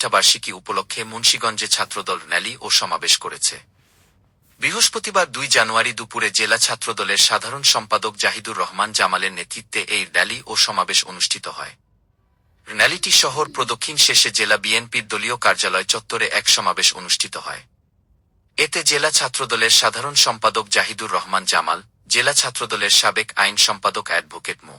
শতবার্ষিকী উপলক্ষে মুন্সীগঞ্জে ছাত্রদল র্যালি ও সমাবেশ করেছে। বৃহস্পতিবার দুই জানুয়ারি দুপুরে জেলা ছাত্রদলের সাধারণ সম্পাদক জাহিদুর রহমান জামালের নেতৃত্বে এই র্যালি ও সমাবেশ অনুষ্ঠিত হয়। র্যালিটি শহর প্রদক্ষিণ শেষে জেলা বিএনপির দলীয় কার্যালয় চত্বরে এক সমাবেশ অনুষ্ঠিত হয়। এতে জেলা ছাত্রদলের সাধারণ সম্পাদক জাহিদুর রহমান জামাল, জেলা ছাত্রদলের সাবেক আইন সম্পাদক অ্যাডভোকেট মো।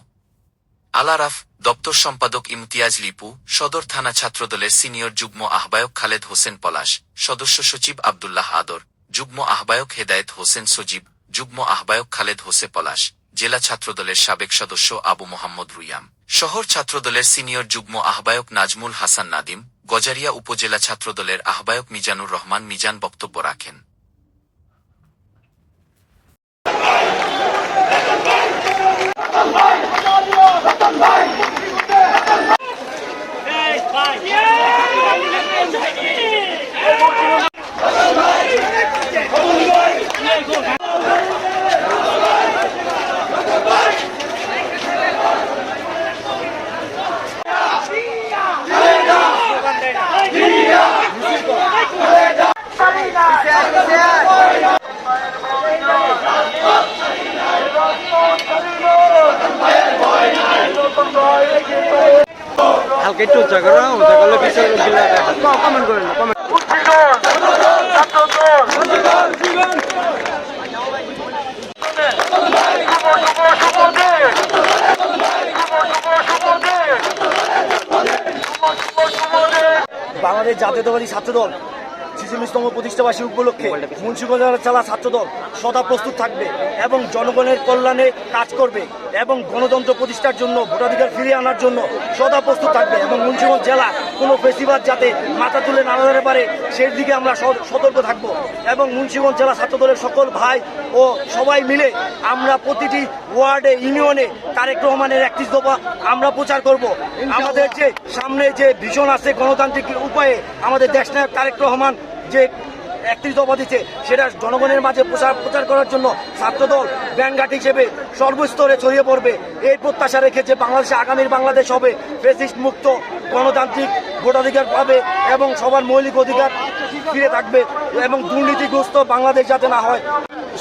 আলারাফ, দপ্তর সম্পাদক ইমতিয়াজ লিপু, সদর থানা ছাত্রদলের সিনিয়র যুগ্ম আহ্বায়ক খালেদ হোসেন পলাশ, সদস্য সচিব আবদুল্লাহ আদর, যুগ্ম আহ্বায়ক হেদায়েত হোসেন সজীব, যুগ্ম আহ্বায়ক খালেদ হোসে পলাশ, জেলা ছাত্রদলের সাবেক সদস্য আবু মোহাম্মদ রুইয়াম। শহর ছাত্রদলের সিনিয়র যুগ্ম আহ্বায়ক নাজমুল হাসান নাদিম, গজারিয়া উপজেলা ছাত্রদলের আহ্বায়ক মিজানুর রহমান মিজান বক্তব্য রাখেন। হালকা একটু উচ্চা করো উচ্চা করলে পিছনে কমেন্ট করেন কমেন্ট বাংলাদেশ জাতীয়তাবাদী ছাত্রদল ছিচল্লিশতম প্রতিষ্ঠাবাসী উপলক্ষে মুন্সিগঞ্জ চালা ছাত্রদল সদা প্রস্তুত থাকবে এবং জনগণের কল্যাণে কাজ করবে এবং গণতন্ত্র প্রতিষ্ঠার জন্য ভোটাধিকার ফিরিয়ে আনার জন্য সদা প্রস্তুত থাকবে এবং মুন্সিগঞ্জ জেলা কোনো ফেসিবাদ যাতে মাথা তুলে না ধরে পারে সেই দিকে আমরা সতর্ক থাকব। এবং মুন্সিগঞ্জ জেলা ছাত্রদলের সকল ভাই ও সবাই মিলে আমরা প্রতিটি ওয়ার্ডে ইউনিয়নে তারেক রহমানের একত্রিশ দফা আমরা প্রচার করব। আমাদের যে সামনে যে ভিশন আছে গণতান্ত্রিক উপায়ে আমাদের দেশনায়ক তারেক রহমান যে একত্রিশ দফা দিচ্ছে সেটা জনগণের মাঝে প্রচার প্রচার করার জন্য ছাত্রদল ব্যাংঘাট হিসেবে সর্বস্তরে ছড়িয়ে পড়বে। এই প্রত্যাশা রেখেছে বাংলাদেশে আগামীর বাংলাদেশ হবে ফেসিস্ট মুক্ত গণতান্ত্রিক ভোটাধিকার পাবে এবং সবার মৌলিক অধিকার ফিরে থাকবে এবং দুর্নীতিগ্রস্ত বাংলাদেশ যাতে না হয়।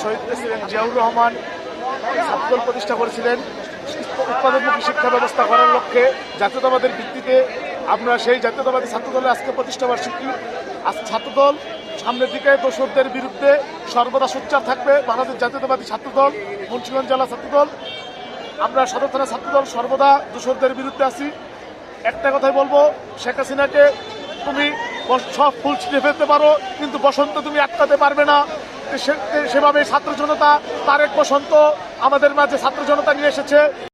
শহীদ প্রেসিডেন্ট জিয়াউর রহমান ছাত্রদল প্রতিষ্ঠা করেছিলেন। উৎপাদনমুখী শিক্ষা ব্যবস্থা করার লক্ষ্যে জাতীয়তাবাদের ভিত্তিতে আমরা সেই জাতীয়তাবাদী ছাত্রদলের আজকে প্রতিষ্ঠা বার্ষিকী। আজ ছাত্রদল সামনের দিকে দোসরদের বিরুদ্ধে সর্বদা সোচ্চার থাকবে বাংলাদেশ জাতীয়তাবাদী ছাত্রদল, মুন্সিগঞ্জ জেলা ছাত্রদল। আমরা সদর থানা ছাত্রদল সর্বদা দোসরদের বিরুদ্ধে আছি। একটা কথাই বলব, শেখ হাসিনাকে তুমি সব ফুল ছিঁড়ে ফেলতে পারো, কিন্তু বসন্ত তুমি আটকাতে পারবে না। সেভাবে ছাত্র জনতা তার এক বসন্ত আমাদের মাঝে ছাত্র জনতা নিয়ে এসেছে।